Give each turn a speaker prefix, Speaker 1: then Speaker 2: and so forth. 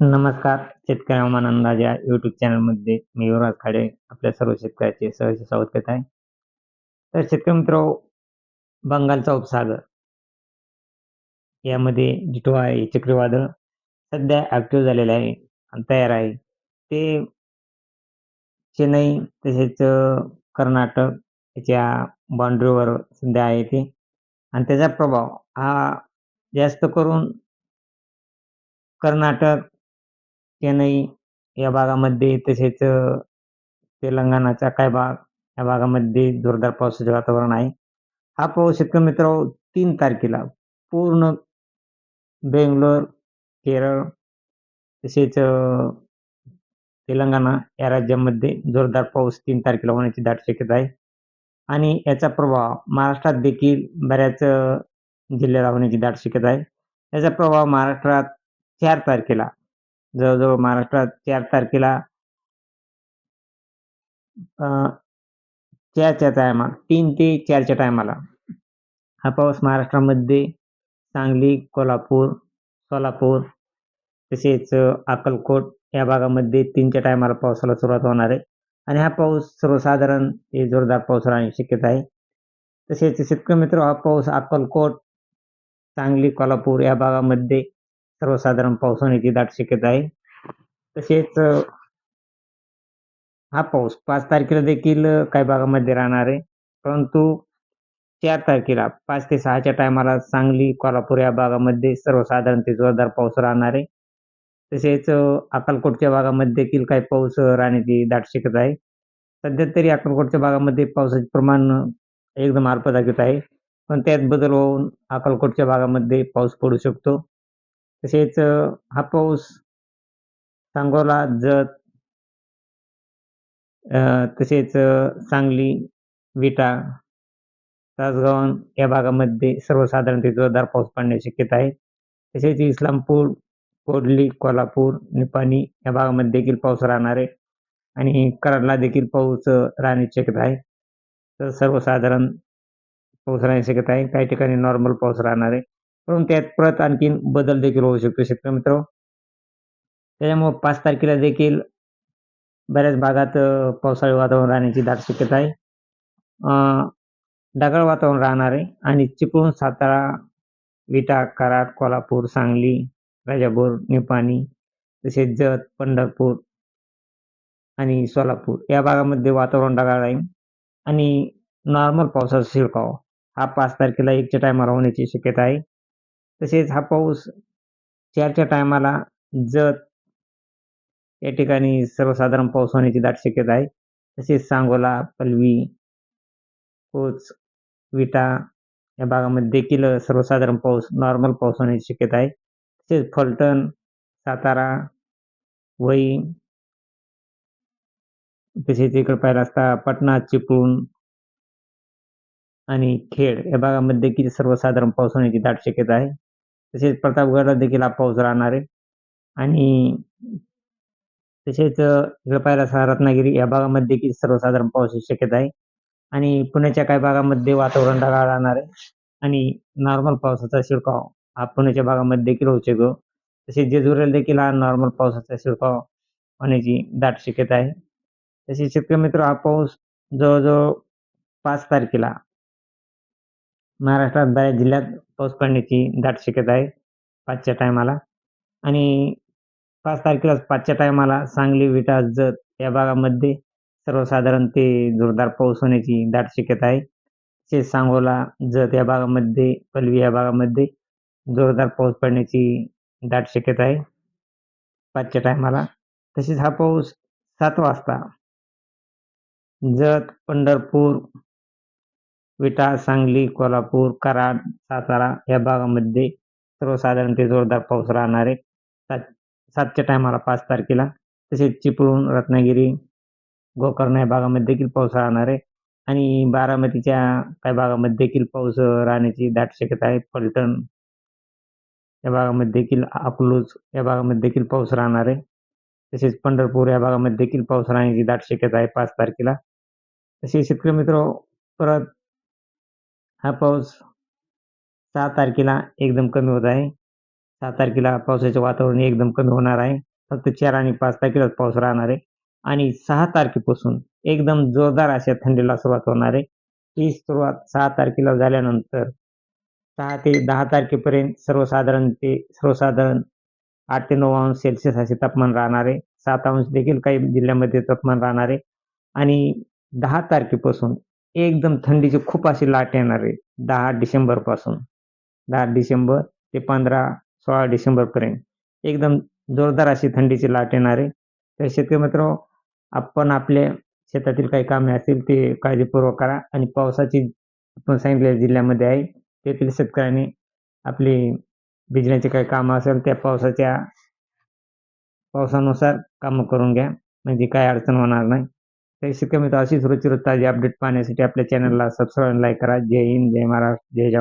Speaker 1: नमस्कार शेतकरी हवामान अंदाज या यूट्यूब चॅनलमध्ये मी युवराज खाडे आपल्या सर्व शेतकऱ्याचे सहज स्वागत करत आहे. तर शेतकरी मित्र बंगालचा उपसागर यामध्ये जिटो आहे चक्रीवादळ सध्या ॲक्टिव्ह झालेलं आहे आणि तयार आहे. ते चेन्नई तसेच कर्नाटक याच्या बाउंड्रीवर सध्या आहे ते. आणि त्याचा प्रभाव हा जास्त करून कर्नाटक चेन्नई या भागामध्ये तसेच तेलंगणाचा काही भाग? या भागामध्ये जोरदार पावसाचे वातावरण आहे. हा पाऊस शेतकरी मित्र तीन तारखेला पूर्ण बेंगलोर केरळ तसेच तेलंगणा या राज्यामध्ये जोरदार पाऊस तीन तारखेला होण्याची दाट शक्यता आहे. आणि याचा प्रभाव महाराष्ट्रात देखील बऱ्याच जिल्ह्याला होण्याची दाट शक्यता आहे. याचा प्रभाव महाराष्ट्रात चार तारखेला जवळजवळ महाराष्ट्रात चार तारखेला चारच्या टायमाला तीन ते चारच्या टायमाला हा पाऊस महाराष्ट्रामध्ये सांगली कोल्हापूर सोलापूर तसेच अक्कलकोट या भागामध्ये तीनच्या टायमाला पावसाला सुरुवात होणार आहे. आणि हा पाऊस सर्वसाधारण ते जोरदार पाऊस राहण्याची शक्यता आहे. तसेच शेतकरी मित्र हा पाऊस अक्कलकोट सांगली कोल्हापूर या भागामध्ये सर्वसाधारण पाऊस होण्याची दाट शक्यता आहे. तसेच हा पाऊस पाच तारखेला देखील काही भागामध्ये राहणार आहे. परंतु चार तारखेला पाच ते सहाच्या टायमाला सांगली कोल्हापूर या भागामध्ये सर्वसाधारण ते जोरदार पाऊस राहणार आहे. तसेच अ, अक्कलकोटच्या भागामध्ये देखील काही पाऊस राहण्याची दाट शक्यता आहे. सध्या तरी अक्कलकोटच्या भागामध्ये पावसाचे प्रमाण एकदम अल्पदाखित आहे. पण त्यात बदल होऊन अक्कलकोटच्या भागामध्ये पाऊस पडू शकतो. तसेच हा पाऊस सांगोला जत तसेच सांगली विटा तासगाव या भागामध्ये सर्वसाधारण ते जोरदार पाऊस पडण्याची शक्यता आहे. तसेच इस्लामपूर कोडली कोल्हापूर निपाणी या भागामध्ये देखील पाऊस राहणार आहे आणि कराडला देखील पाऊस राहण्याची शक्यता आहे. तर सर्वसाधारण पाऊस राहण्याची शक्यता आहे. काही ठिकाणी नॉर्मल पाऊस राहणार आहे. परंतु त्यात परत आणखीन बदल देखील होऊ शकतो शेतकरी मित्र. त्याच्यामुळं पाच तारखेला देखील बऱ्याच भागात पावसाळी वातावरण राहण्याची दाट शक्यता आहे. ढगाळ वातावरण राहणार आहे आणि चिपळूण सातारा विटा कराड कोल्हापूर सांगली राजापूर निपाणी तसेच जत पंढरपूर आणि सोलापूर या भागामध्ये वातावरण ढगाळ राहील आणि नॉर्मल पावसाचा शिळकाव हा पाच तारखेला एकच्या टायमाला होण्याची शक्यता आहे. तसेच हा पाऊस चारच्या टायमाला जत या ठिकाणी सर्वसाधारण पाऊस होण्याची दाट शक्यता आहे. तसेच सांगोला पलवी कोच विटा या भागामध्ये देखील सर्वसाधारण पाऊस नॉर्मल पाऊस होण्याची शक्यता आहे. तसेच फलटण सातारा वई तसेच इकडे पाहिला असता पटना चिपळूण आणि खेड या भागामध्ये देखील सर्वसाधारण पाऊस होण्याची दाट शक्यता आहे. तसेच प्रतापगडला देखील हा पाऊस राहणार आहे. आणि तसेच अ, इकडे पाहिलं असता रत्नागिरी या भागामध्ये देखील सर्वसाधारण पावसाची शक्यता आहे. आणि पुण्याच्या काही भागामध्ये वातावरण ढगाळ राहणार आहे. आणि नॉर्मल पावसाचा शिडकाव हा पुण्याच्या भागामध्ये देखील होऊ शकतो. तसेच जेजुरीला देखील हा नॉर्मल पावसाचा शिडकाव होण्याची दाट शक्यता आहे. तसेच शेतकरी मित्र हा पाऊस जवळजवळ पाच तारखेला महाराष्ट्रात बऱ्याच जिल्ह्यात पाऊस पडण्याची दाट शक्यता आहे पाचच्या टायमाला आणि पाच तारखेलाच पाचच्या टायमाला सांगली विटा जत या भागामध्ये सर्वसाधारण ते जोरदार पाऊस होण्याची दाट शक्यता आहे. तसेच सांगोला जत या भागामध्ये पलवी या भागामध्ये जोरदार पाऊस पडण्याची दाट शक्यता आहे. पाचच्या टायमाला तसेच हा पाऊस सात वाजता जत पंढरपूर विटा सांगली कोल्हापूर कराड सातारा या भागामध्ये सर्वसाधारण ते जोरदार पाऊस राहणार आहे सात सातच्या टायमाला पाच तारखेला. तसेच चिपळूण रत्नागिरी गोकर्ण या भागामध्ये देखील पाऊस राहणार आहे आणि बारामतीच्या काही भागामध्ये देखील पाऊस राहण्याची दाट शक्यता आहे. फलटण या भागामध्ये देखील अकलूज या भागामध्ये देखील पाऊस राहणार. आहे तसेच पंढरपूर या भागामध्ये देखील पाऊस राहण्याची दाट शक्यता आहे पाच तारखेला. तसेच शेतकरी मित्र परत हा पाऊस सहा तारखेला एकदम कमी होत आहे. सहा तारखेला पावसाचे वातावरण एकदम कमी होणार आहे. फक्त चार आणि पाच तारखेलाच पाऊस राहणार आहे. आणि सहा तारखेपासून एकदम जोरदार अशा थंडीला सुरुवात होणार आहे. ही सुरुवात सहा तारखेला झाल्यानंतर सहा ते दहा तारखेपर्यंत सर्वसाधारण ते सर्वसाधारण आठ ते नऊ अंश सेल्सिअस असे तापमान राहणार आहे. सात अंश देखील काही जिल्ह्यामध्ये तापमान राहणार आहे. आणि दहा तारखेपासून एकदम थंडीची खूप अशी लाट येणार आहे दहा डिसेंबरपासून दहा डिसेंबर ते पंधरा सोळा डिसेंबरपर्यंत एकदम जोरदार अशी थंडीची लाट येणार आहे. तर शेतकरी मित्र आपण आपले शेतातील काही कामे असतील ते काळजीपूर्वक करा आणि पावसाची आपण सांगितलेल्या जिल्ह्यामध्ये आहे तेथील शेतकऱ्यांनी आपली भिजण्याची काही कामं असेल त्या पावसाच्या पावसानुसार कामं करून घ्या. म्हणजे काय अडचण होणार नाही. तर शेतकरी मित्र अशीच रोजची रोज ताजी अपडेट पाहण्यासाठी आपल्या चॅनलला सबस्क्राईब लाईक करा. जय हिंद जय महाराष्ट्र जय जवान.